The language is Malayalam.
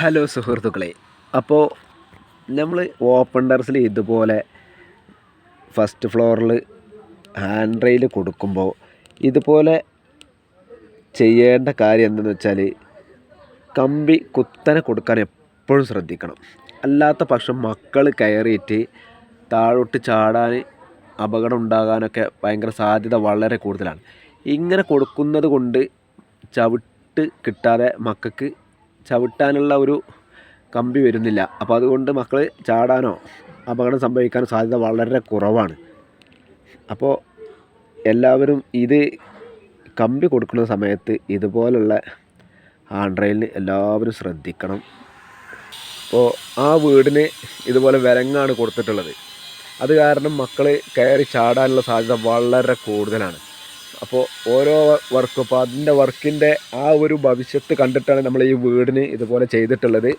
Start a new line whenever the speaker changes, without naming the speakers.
ഹലോ സുഹൃത്തുക്കളെ അപ്പോൾ നമ്മൾ ഓപ്പൺ ടെറസിൽ ഇതുപോലെ ഫസ്റ്റ് ഫ്ലോറിൽ ഹാൻഡ് റെയിൽ കൊടുക്കുമ്പോൾ ഇതുപോലെ ചെയ്യേണ്ട കാര്യം എന്തെന്ന് വെച്ചാൽ കമ്പി കുത്തനെ കൊടുക്കാൻ എപ്പോഴും ശ്രദ്ധിക്കണം. അല്ലാത്ത പക്ഷം മക്കൾ കയറിയിട്ട് താഴോട്ട് ചാടാൻ അപകടം ഉണ്ടാകാനൊക്കെ ഭയങ്കര സാധ്യത വളരെ കൂടുതലാണ്. ഇങ്ങനെ കൊടുക്കുന്നത് കൊണ്ട് ചവിട്ട് കിട്ടാതെ മക്കൾക്ക് ചവിട്ടാനുള്ള ഒരു കമ്പി വരുന്നില്ല. അപ്പോൾ അതുകൊണ്ട് മക്കൾ ചാടാനോ അപകടം സംഭവിക്കാനോ സാധ്യത വളരെ കുറവാണ്. അപ്പോൾ എല്ലാവരും ഇത് കമ്പി കൊടുക്കുന്ന സമയത്ത് ഇതുപോലുള്ള ഹാൻഡ് എല്ലാവരും ശ്രദ്ധിക്കണം. അപ്പോൾ ആ വീടിന് ഇതുപോലെ വിലങ്ങാണ് കൊടുത്തിട്ടുള്ളത്. അത് കാരണം മക്കൾ കയറി ചാടാനുള്ള സാധ്യത വളരെ കൂടുതലാണ്. അപ്പോൾ ഓരോ വർക്കും അപ്പോൾ അതിന്റെ വർക്കിന്റെ ആ ഒരു ഭവിഷ്യത്ത് കണ്ടിട്ടാണ് നമ്മൾ ഈ വീടിന് ഇതുപോലെ ചെയ്തിട്ടുള്ളത്.